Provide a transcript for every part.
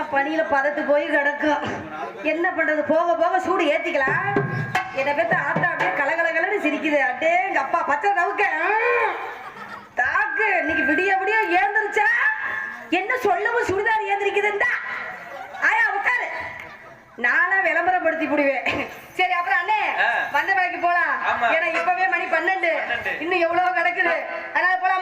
எல்லாம் பனியில பதத்து போய் கிடக்கும் என்ன பண்றது? போக போக சூடு ஏத்திக்கலாம். என்னை பத்தி ஆத்தா அப்படியே கலகலகலன்னு சிரிக்குது. அடே எங்க அப்பா பச்சை நவுக்க. தாக்கு இன்னைக்கு விடிய விடிய ஏந்திருச்சா? என்ன சொல்லவும் சுடிதார் ஏந்திருக்குதுண்டா? ஆயா உட்காரு. நானா விளம்பரப்படுத்தி விடுவேன் சரி அப்புறம் அண்ணே. வந்த வேலைக்கு போலாம். ஏன்னா இப்பவே மணி பன்னெண்டு. இன்னும் எவ்வளவு கிடக்குது. அதனால போலாமா?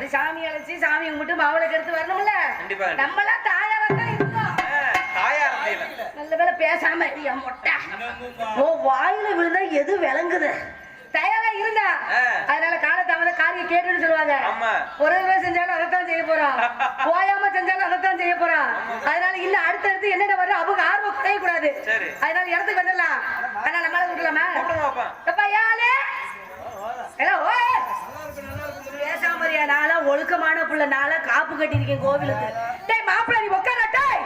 அது சாமி அழைச்சி சாமி கும்பிட்டு மாவுளக்கு எடுத்து வரணும்ல? கண்டிப்பா. நம்மளாம் தாயாரா நல்ல வேலை பேசாம இரு, என் மொட்டை. ஓ வாயில விழுந்தா எது விளங்குது? தயாரா இருந்தா. அதனால காலத்தாமத காரியம் கேட்டுன்னு சொல்லுவாங்க. ஒரு தடவை செஞ்சாலும் அதைத்தான் செய்ய போறோம் போயாம செஞ்சாலும் அதைத்தான் செய்ய போறோம் அதனால இன்னும் அடுத்தடுத்து என்னென்ன வரும் அவங்க ஆர்வம் குறைய கூடாது சரி. அதனால இடத்துக்கு வந்துடலாம். அதனால நம்மளால விடலாமா கூப்பிடுங்க பாப்பா நான்லாம் ஒழுக்கமான புள்ள நாளா காப்பு கட்டியிருக்கேன் கோவிலுக்கு. டேய் மாப்பிள்ள நீ உட்கார டேய்?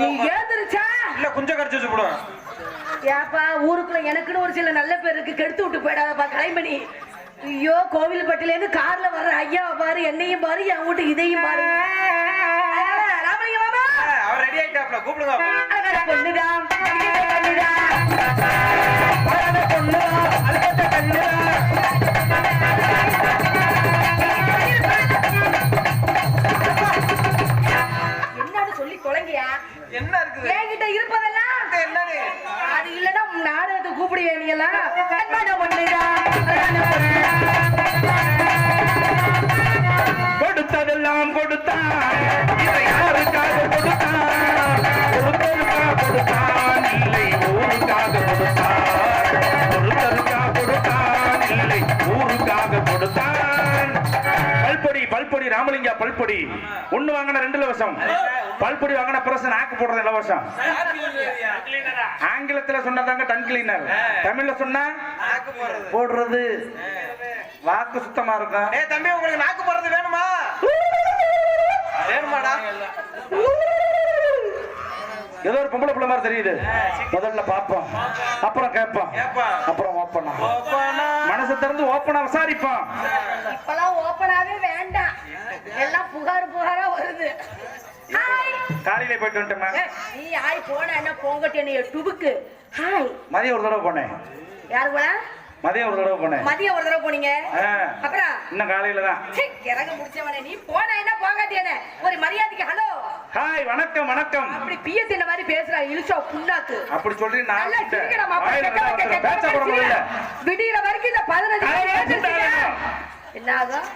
நீ எழுந்திருச்சா? இல்ல குஞ்சம் கடிச்சு வச்சு ஏப்பா ஊருக்குள்ள எனக்குன்னு ஒரு சில நல்ல பேர் இருக்கு. கெடுத்து விட்டு போயிடாதப்பா கலைமணி ஐயோ கோவில்பட்டில இருந்து கார்ல வர்ற ஐயாவை பாரு என்னையும் பாரு என் வீட்டு இதையும் பாரு. அவர் ரெடி ஆயிட்டாப்ல கூப்பிடுங்க. பொண்ணுதான் பொண்ணுதான் பொண்ணுதான், பல்பொடி ராமலிங்கா பல்பொடி. ஒண்ணு வாங்கின ரெண்டு இலவசம். பல்பொடி வாங்கின பிரசன் ஆக்கு போடுறது இலவசம். ஆங்கிலத்துல சொன்னதாங்க டன் கிளீனர். தமிழ்ல சொன்னா போடுறது. வாக்கு சுத்தமா இருக்கும் ஏய் தம்பி உங்களுக்கு நாக்கு போடுறது வேணுமா? வேணுமாடா? ஏதோ ஒரு பொம்பளை பிள்ளை மாதிரி தெரியுது. முதல்ல பாப்போம் அப்புறம் கேட்போம். அப்புறம் ஓப்பனா மனசு திறந்து ஓப்பனா விசாரிப்போம். எல்லாம் புகார் புகாரா வருது. காலையில போயிட்டு வந்துட்டமா நீ ஆய் போன என்ன போங்கட்டி நீ டுபுக்கு. ஹாய் மதியம் ஒரு தடவை போனேன். யாரு போனா மதியம் ஒரு தடவை போனேன். மதியம் ஒரு தடவை போனீங்க. அப்புறம்? இன்னும் காலையில தான். இறங்க முடிச்சவனே நீ போன என்ன போகாட்டியனே ஒரு மரியாதைக்கு ஹலோ ஹாய் வணக்கம் வணக்கம். அப்படி பிஎஸ் என்ன மாதிரி பேசுறா இழுச்சோ புண்ணாக்கு. அப்படி சொல்லி நல்லா சிரிக்கடா மாப்பிள்ளை பேச்ச போட முடியல. வரைக்கும் இந்த 15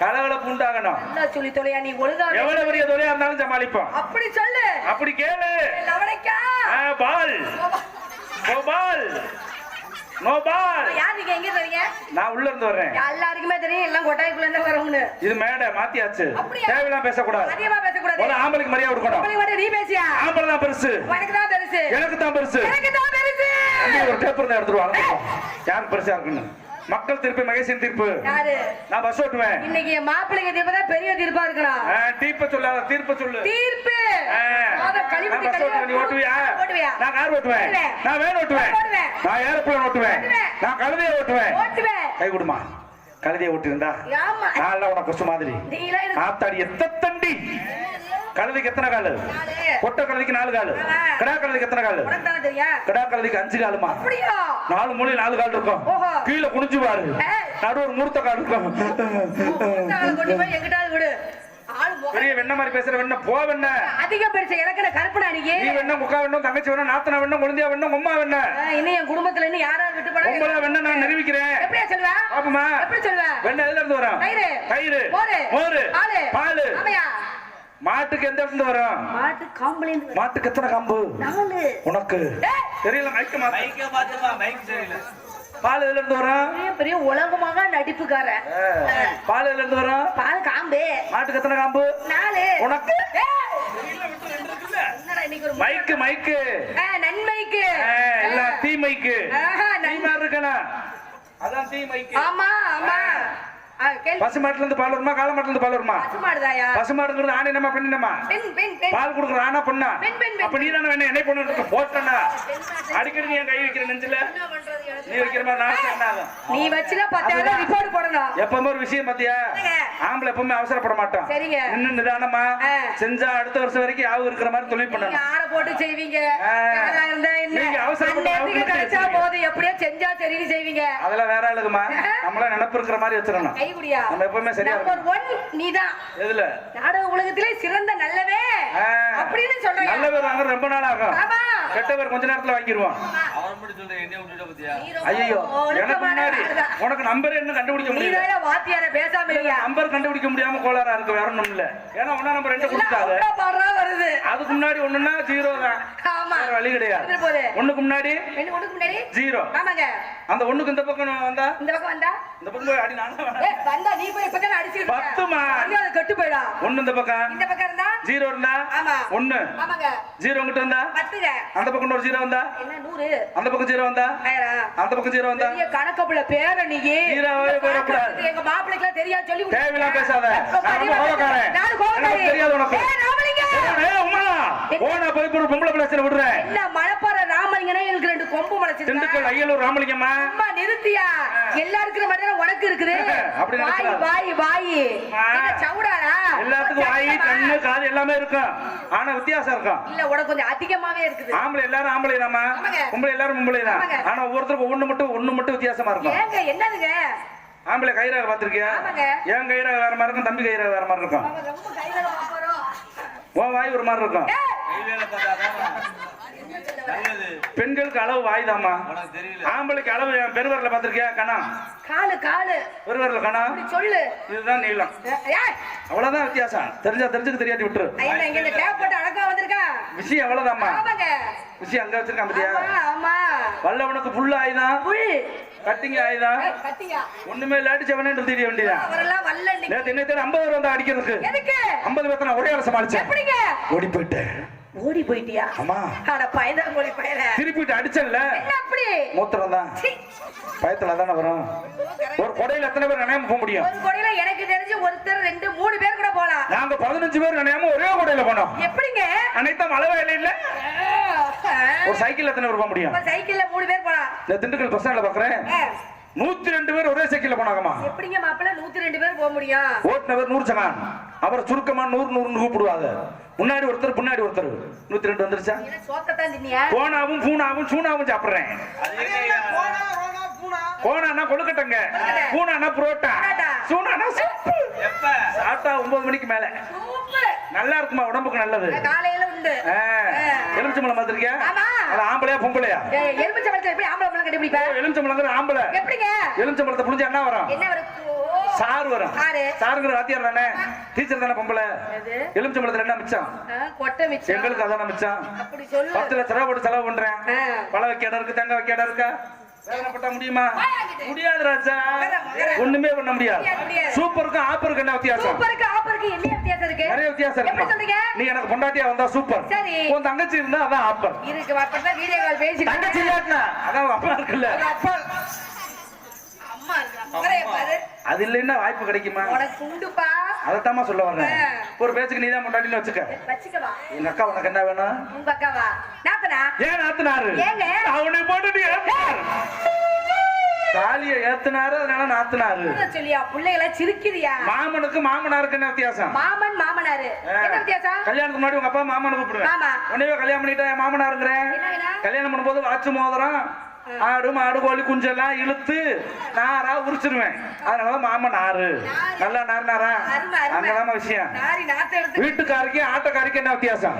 கலகலப்பு உண்டாகணும் சொல்லி தொலையா? நீ ஒழுங்கா எவ்வளவு பெரிய தொழிலா இருந்தாலும் சமாளிப்போம். அப்படி சொல்லு. அப்படி கேளு. Ball no ball. No ball யார் நீங்க? எங்க இருக்கீங்க நான் உள்ள இருந்து வர்றேன். எல்லாருக்குமே தெரியும். எல்லாம் கொட்டாய்க்குள்ள இருந்து வரவங்க இது மேடை மாத்தியாச்சு? தேவையெல்லாம் பேசக்கூடாது. அதிகமா பேசக்கூடாது. முதல்ல ஆம்பளைக்கு மரியாதை கொடுக்கணும். நீ பேசியா? ஆம்பளை தான் பெருசு. உனக்கு தான் பெருசு. எனக்கு தான் பெருசு. எனக்கு தான் பெருசு. தம்பி, ஒரு இருந்தா எடுத்துட்டு வாங்க பெருசா இருக்குன்னு? மக்கள் தீர்ப்பு மகேசன் தீர்ப்பு. நான் பஸ் ஓட்டுவேன். இன்னைக்கு மாப்பிள்ளைங்க தீர்ப்பு தான் பெரிய தீர்ப்பா இருக்கணும் ஆ, தீர்ப்ப சொல்லாத தீர்ப்ப சொல்லு. தீர்ப்பு? நான் கார் ஓட்டுவேன். நான் வேன் ஓட்டுவேன். நான் ஏரோப்ளேன் ஓட்டுவேன். நான் கழுதையை ஓட்டுவேன். கை கொடுமா. கழுதையை ஓட்டிருந்தா நான் உனக்கு கொசு மாதிரி ஆத்தாடி எத்த தண்டி கழுதைக்கு எத்தனை காலு. கொட்டை கழுதைக்கு நாலு காலு. கிடா கழுதைக்கு எத்தனை காலு? கிடா கழுதைக்கு அஞ்சு காலுமா? அப்படியா? நாலு மூலை நாலு கால் இருக்கும். கீழே குனிஞ்சு பாரு. நடு ஒரு மூர்த்த கால் இருக்கும். பெரிய வெண்ண மாதிரி பேசுற வெண்ண போ வெண்ண. அதிக பெருசு இலக்கண கற்பனை அன்னைக்கு. நீ வெண்ண முக்கா வெண்ணம் தங்கச்சி வெண்ணம் நாத்தனா வெண்ணம் குழந்தையா வெண்ணம் உம்மா வெண்ண. இன்னும் என் குடும்பத்துல இன்னும் யாராவது விட்டு போனா உங்கள வெண்ண நான் நிரூபிக்கிறேன். எப்படியா சொல்லுவ? பாப்போமா? எப்படி சொல்லுவ? வெண்ண எதுல இருந்து வரும்? தயிரு. தயிர். மோரு. மோரு. பாலு. பாலு. ஆமையா. மாட்டுக்கு எந்த இடத்துல இருந்து வரும். மாட்டு காம்பளேந்து மாட்டுக்கு எத்தனை காம்பு? நாலு. உனக்கு. தெரியல மைக்க மாத்து. மைக்க பாத்துமா மைக் சரியில்லை பால் எதுல இருந்து வரும்? பெரிய உலகமாக நடிப்புக்காரன் ஆ. பால் எதுல இருந்து வரும்? பால் காம்பு. மாட்டுக்கு எத்தனை காம்பு? நாலு. உனக்கு. ஏய், என்னடா இன்னைக்கு ஒரு மைக்கு மைக்கு நன்மைக்கு ஆ, எல்லாம் தீ மைக்கு ஆஹா, தீ நன்- மாதிரி இருக்கணும். அதான் தீ மைக்கு ஆமா ஆமா. ஆ, கேள்வி பசு மாட்டுல இருந்து பால் வருமா? காளை மாட்டுல இருந்து பால் வருமா? பசுமாடுதாயா? பசு மாடுங்கிறது ஆண் என்னமா பெண் என்னமா பால் கொடுக்குற ஆனா பொண்ணா? பெண், பெண், பெண். அப்ப நீ தானே வேணும் என்னை பொண்ணு போட்டா அடிக்கடி நீ என் கை வைக்கிற நெஞ்சில? நீ வைக்கிற மாதிரி நான் என்ன ஆகும்? நீ வச்சுனா பத்தாயிரம். ரிப்போர்ட் போடணும். எப்பவுமே ஒரு விஷயம் பாத்தியா? ஆம்பளை எப்பவுமே அவசரப்பட மாட்டோம் சரிங்க. இன்னும் நிதானமா. செஞ்சா அடுத்த வருஷம் வரைக்கும் யாவும் இருக்கிற மாதிரி தொழில் பண்ணணும். ஆற போட்டு செய்வீங்க. நீங்க அவசரப்பட்டு கிடைச்சா. போதும். எப்படியோ செஞ்சா சரின்னு செய்வீங்க. அதெல்லாம் வேற ஆளுக்குமா நம்மள நினப்பு இருக்கிற மாதிரி வச்சிடணும். கை குடியா நம்ம எப்பவுமே சரியா நம்பர் ஒன் நீதான் எதுல? நாடக உலகத்திலே சிறந்த நல்லவே. அப்படின்னு சொல்றேன் நல்ல பேர் வாங்க ரொம்ப நாள் ஆகும். ஆமா. கெட்ட பேர் கொஞ்ச நேரத்துல வாங்கிடுவான் அவன் மட்டும் சொல்றேன் என்ன விட்டுட்ட பத்தியா? நீ ஐயோ எனக்கு முன்னாடி. உனக்கு நம்பர் என்ன கண்டுபிடிக்க நீ முடியல? தான் வாத்தியார பேசாம இல்லையா நம்பர் கண்டுபிடிக்க முடியாம கோளாரா இருக்கு வேற ஒண்ணும் இல்ல. ஏன்னா ஒன்னா நம்பர் ரெண்டு கொடுத்தாங்க வருது. அதுக்கு முன்னாடி ஒண்ணுன்னா ஜீரோ தான் ஆமா. வேற வழி கிடையாது. வந்துட்டு போகுது ஒண்ணுக்கு முன்னாடி ரெண்டு ஒண்ணுக்கு முன்னாடி? ஜீரோ ஆமாங்க. அந்த ஒண்ணுக்கு இந்த பக்கம் வந்தா? இந்த பக்கம் வந்தா? இந்த பக்கம் போய் அடி நானும் ஏ வந்தா நீ போய் இப்பதான் அடிச்சுக்கிட்டு இருக்க. பத்துமா. வந்து அது கெட்டு போயிடா. ஒண்ணு இந்த பக்கம். இந்த பக்கம் இருந்தா? ஜீரோ இருந்தா? ஆமா. ஒண்ணு. ஆமாங்க. ஜீரோ கிட்ட இருந்தா பத்துங்க. அந்த பக்கம் ஒரு ஜீரோ வந்தா? என்ன நூறு? அந்த பக்கம் ஜீரோ வந்தா? அந்த பக்கம் ஜீரோ வந்தா? கணக்கப்புல பேர நீ. எங்க மாப்பிள்ளைக்கு தெரியாது சொல்லி கொடுத்தா. தேவையில்லாம் பேசாத. நான் தெரியாது உனக்கு. போனா போய் ஒரு பொம்பளை பிள்ளைச்சல விடுறேன் என்ன மலைப்பாறை ராமலிங்கனா எனக்கு ரெண்டு கொம்பு திண்டுக்கல் முளைச்சிருக்கா ஐயலூர் ராமலிங்கம்மா. அம்மா நிறுத்தியா? எல்லா இருக்கிற மாதிரி உனக்கு இருக்குது? அப்படி வாய். வாய் வாய். சவுடாடா? எல்லாத்துக்கும் வாய்? கண்ணு காது எல்லாமே இருக்கும். ஆனா வித்தியாசம் இருக்கும். இல்ல உனக்கு கொஞ்சம் அதிகமாவே இருக்குது. ஆம்பளை எல்லாரும் ஆம்பளை. பொம்பளை எல்லாரும் பொம்பளை தான். ஆனா ஒவ்வொருத்தருக்கும் ஒண்ணு மட்டும் ஒண்ணு மட்டும் வித்தியாசமா இருக்கும். ஏங்க என்னதுங்க? ஆம்பளை கயிறாக பாத்திருக்கியா ஆமாங்க. என் கயிறாக வேற மாதிரி இருக்கும்? தம்பி கயிறாக வேற மாதிரி இருக்கும் அவன் ரொம்ப கையில போறோம் உன் வாய் ஒரு மாதிரி இருக்கும். கைவேல பெண்களுக்கு அளவு வாய் தாம்மா உனக்கு தெரியல. ஆம்பளைக்கு அளவு என் பெருவரில் பாத்திருக்கியா கணம் காலு காலு. பெருவரில் கணம் அப்படி சொல்லு. இதுதான் நீளம். ஏய், அவ்வளவுதான் வித்தியாசம். தெரிஞ்சா தெரிஞ்சுக்கு தெரியாட்டி விட்டுரு. என்ன இங்க இந்த டேப் போட்டு அடக்கம் வந்திருக்கா? விஷயம் அவ்வளவுதாம்மா. விஷயம் அங்க வச்சிருக்கான் பாத்தியா? வல்லவனுக்கு புல் கட்டிங்க ஆயுதம் ஏய், கத்தியா ஒண்ணுமே இல்லாட்டி செவனே தெரிய வேண்டியதான். நேத்து என்ன ஐம்பது பேர் வந்து அடிக்கிறதுக்கு? எதுக்கு? ஐம்பது பேர்த்த நான் ஒரே எப்படிங்க? ஓடி போயிட்டேன். ஓடி போயிட்டியா ஆமா அட ஓடி பயல. திருப்பிட்டு அடிச்சேன்ல. என்ன அப்படி? மூத்திரம் தான். பயத்துல தானே வரும். ஒரு கொடையில எத்தனை பேர் நினையாம போக முடியும்? ஒரு கொடையில எனக்கு தெரிஞ்சு ஒருத்தர் ரெண்டு மூணு பேர் கூட போலாம். நாங்க பதினஞ்சு பேர் நினையாம ஒரே கொடையில போனோம். எப்படிங்க? அனைத்தும் வேலை இல்ல. ஆ, ஒரு சைக்கிள் எத்தனை பேர் போக முடியும்? சைக்கிள்ல மூணு பேர் போலாம். இந்த திண்டுக்கல் பஸ் ஸ்டாண்ட்ல பாக்குறேன். நூத்தி ரெண்டு பேர் ஒரே சைக்கிள்ல போனாங்கம்மா. எப்படிங்க மாப்பிள்ள நூத்தி ரெண்டு பேர் போக முடியும் ஓட்டுனவர் நூறு சகான். அவர் சுருக்கமா நூறு நூறுன்னு கூப்பிடுவாங்க முன்னாடி ஒருத்தர் முன்னாடி ஒருத்தர். நூத்தி ரெண்டு வந்துருச்சா போனாவும் பூனாவும் சூனாவும் சாப்பிடுறேன். போனானா கொழுக்கட்டங்க. பூனானா புரோட்டா. புரோட்டா. சூனானா சாப்பிட்டா ஒன்பது மணிக்கு மேல. சூப்பர் நல்லா இருக்குமா உடம்புக்கு நல்லது? காலையில உண்டு. எலுமிச்சம்பழம் பார்த்திருக்கியா. அது ஆம்பளையா பொம்பளையா? ஏய், எலுமிச்சை பழத்தை எப்படி ஆம்பளை பழம் கண்டுபிடிப்ப? எலுமிச்சம்பழங்கிற ஆம்பளை? எப்படிங்க? எலுமிச்சம்பழத்தை புளிஞ்சா என்ன வரும்? என்ன வரும்? சாறு வரும். சாருங்கிற வாத்தியார் தானே? டீச்சர் தானே பொம்பளை? எலுமிச்சம்பழத்துல என்ன மிச்சம்? எங்களுக்கு அதான மிச்சம். பத்து லட்ச ரூபா போட்டு செலவு பண்றேன். பழ வைக்க இடம் இருக்கு தங்க வைக்க இடம் இருக்கா? வேதனைப்பட்டா முடியுமா. முடியாது ராஜா. ஒண்ணுமே பண்ண முடியாது. சூப்பருக்கும் ஆப்பருக்கும் என்ன வித்தியாசம்? சூப்பருக்கு ஆப்பருக்கு என்ன வித்தியாசம் இருக்கு? நிறைய வித்தியாசம் இருக்கு நீ எனக்கு பொண்டாட்டியா வந்தா சூப்பர். சரி. உன் தங்கச்சி இருந்தா அதான் ஆப்பர். இருக்கு அப்பதான் வீடியோ கால் பேசி தங்கச்சி இல்லாட்டினா? அதான் அப்பா இருக்குல்ல. அம்மா இருக்கா. அது இல்லைன்னா வாய்ப்பு கிடைக்குமா? உனக்கு உண்டுப்பா. அதைத்தாம்மா சொல்ல வர்றேன். ஒரு பேச்சுக்கு நீ தான் பொண்டாட்டின்னு வச்சுக்க வச்சுக்கவா? எங்க அக்கா உனக்கு என்ன வேணும்? உங்க அக்காவா? நாத்தனா? ஏன் நாத்துனாரு? ஏங்க? அவனை போட்டு ஏத்துனாரு. தாலியை ஏத்துனாரு அதனால நாத்துனாரு. சொல்லியா? பிள்ளைகளை சிரிக்குதியா மாமனுக்கு மாமனாருக்கு என்ன வித்தியாசம்? மாமன் மாமனாரு. என்ன வித்தியாசம்? கல்யாணத்துக்கு முன்னாடி உங்க அப்பா மாமனை கூப்பிடுவேன் கல்யாணம் பண்ணிட்டா மாமனாருங்கிறேன்? கல்யாணம் பண்ணும்போது வாட்சி மோதிரம் ஆடு மாடு கோழி குஞ்செல்லாம் இழுத்து நாரா உரிச்சிருவேன். அதனால மாமன் நாரு. நல்லா நார் நாரா அங்கதான் விஷயம் வீட்டுக்காரிக்கு ஆட்டக்காரிக்கு என்ன வித்தியாசம்?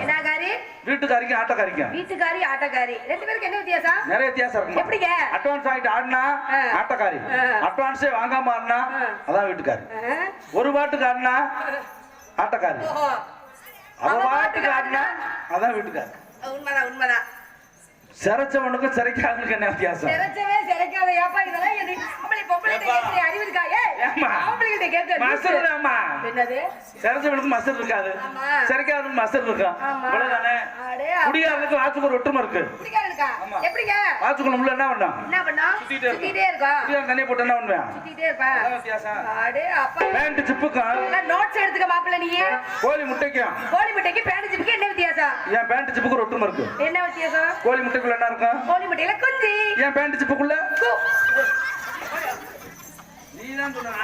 வீட்டுக்காரிக்கு ஆட்டக்காரிக்கும் வீட்டுக்காரி ஆட்டக்காரி. ரெண்டு பேருக்கு என்ன வித்தியாசம்? நிறைய வித்தியாசம் இருக்கு எப்படிங்க? அட்வான்ஸ் ஆகிட்டு ஆடினா. ஆட்டக்காரி. அட்வான்ஸே வாங்காம ஆடினா. அதான் வீட்டுக்காரி? ஒரு பாட்டுக்கு ஆடினா ஆட்டக்காரி. அவ பாட்டுக்கு ஆடினா அதான் வீட்டுக்காரி. உண்மைதான் உண்மைதான். சிறைச்சவனுக்கும் சிறைக்காதனுக்கு என்ன வித்தியாசம்? சிறைச்சவே சிறைக்காத. ஏப்பா இதெல்லாம் எது? ஆம்பளை பொம்பளை கேட்கறிய அறிவு இருக்கா? மசர் என்னது? சிறைச்சவனுக்கு மசர் இருக்காது. ஆமா. சிறைக்காதனுக்கு மசர் வாத்துக்கு ஒரு ஒற்றுமை இருக்கு. எப்படிங்க? வாத்துக்குள்ள உள்ள என்ன பண்ணா சுத்திட்டே இருக்கா? தண்ணியை போட்டு என்ன பண்ணுவேன்? சுத்திட்டே இருப்பா அதான் வித்தியாசம். அடே அப்பா. பேண்ட் சிப்புக்கும் நோட்ஸ் எடுத்துக்க மாப்பிள்ள நீ. கோழி முட்டைக்கும் கோழி முட்டைக்கு பேண்ட் ஜிப்புக்கு என்ன வித்தியாசம்? பேண்ட் சிப்புக்கு ஒரு ஒற்றுமை இருக்கு. என்ன வித்தியாசம்? கோழி முட்டைக்குள்ள என்ன இருக்கும் கோழி முட்டையில குஞ்சு என் பேண்ட் சிப்புக்குள்ள? கு. நீ தான் சொன்ன.